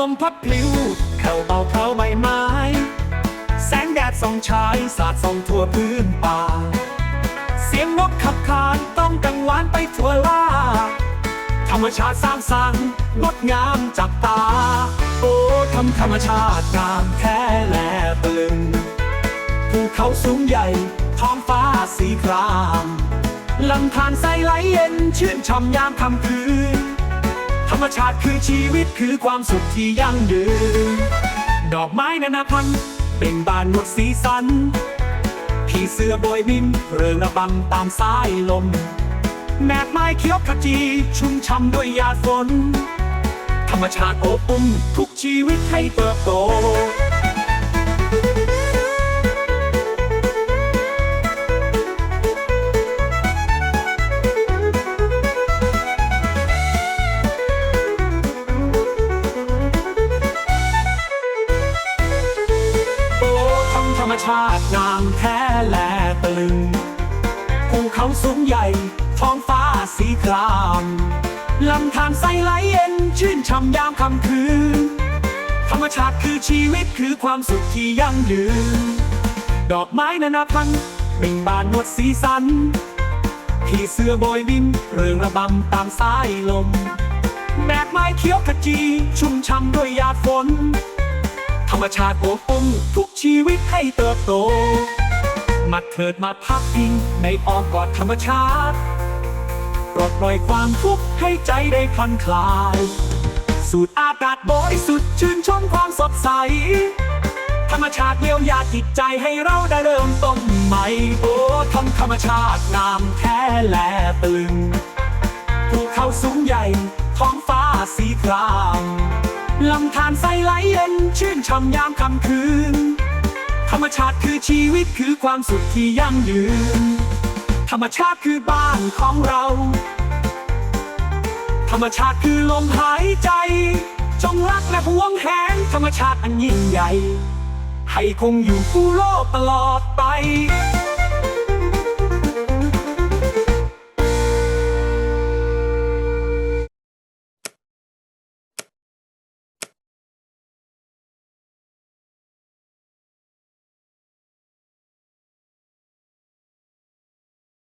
ลมพัดพลิว เข้าเบาเท้าใบไม้ แสงแดดส่องฉายสาดส่องทั่วพื้นป่า เสียงนกขับขานต้องกังวานไปทั่วล่า ธรรมชาติสร้างสรรค์งดงามจับตา โอ้ทำธรรมชาติงามแค่แลปลึงภูเขาสูงใหญ่ท้องฟ้าสีครามลำธารใสไหลเย็นชื่นช่ำยามค่ำคืน ธรรมชาติคือชีวิตคือความสุขที่ยั่งยืน ดอกไม้นานาพันธุ์เป็นบานหมดสีสันผีเสื้อโบยบินเริงระบำตามสายลม แมกไม้เขียวขจีชุ่มช่ำด้วยหยาดฝน ธรรมชาติอบอุ่มทุกชีวิตให้เติบโต มชาติงามแท้แลตะลึงภูเขาสูงใหญ่ ท้องฟ้าสีครามลำธารใสไหลเย็นชื่นช่ำยามค่ำคืน ธรรมชาติคือชีวิตคือความสุขที่ยั่งยืน ดอกไม้นานาพันธุ์เบ่งบานนวดสีสันผีเสื้อโบยบินเริงระบำตามสายลมแมกไม้เขียวขจีชุ่มช่ำด้วยหยาดฝน ธรรมชาติโอบอุ้มทุกชีวิตให้เติบโต มาเถิดมาพักพิงในอ้อมกอดธรรมชาติ ปลดปล่อยความทุกข์ให้ใจได้ผ่อนคลาย สูดอากาศบริสุทธิ์ชื่นชมความสดใส ธรรมชาติเยียวยาจิตใจให้เราได้เริ่มต้นใหม่ โอ้ทำธรรมชาติงามแท้แลตึงภูเขาสูงใหญ่ท้องฟ้าสีคราม ลำธารใสไหลเย็นชื่นช่ำยามค่ำคืน ธรรมชาติคือชีวิตคือความสุขที่ยั่งยืน ธรรมชาติคือบ้านของเรา ธรรมชาติคือลมหายใจ จงรักและหวงแหนธรรมชาติอันยิ่งใหญ่ ให้คงอยู่คู่โลกตลอดไป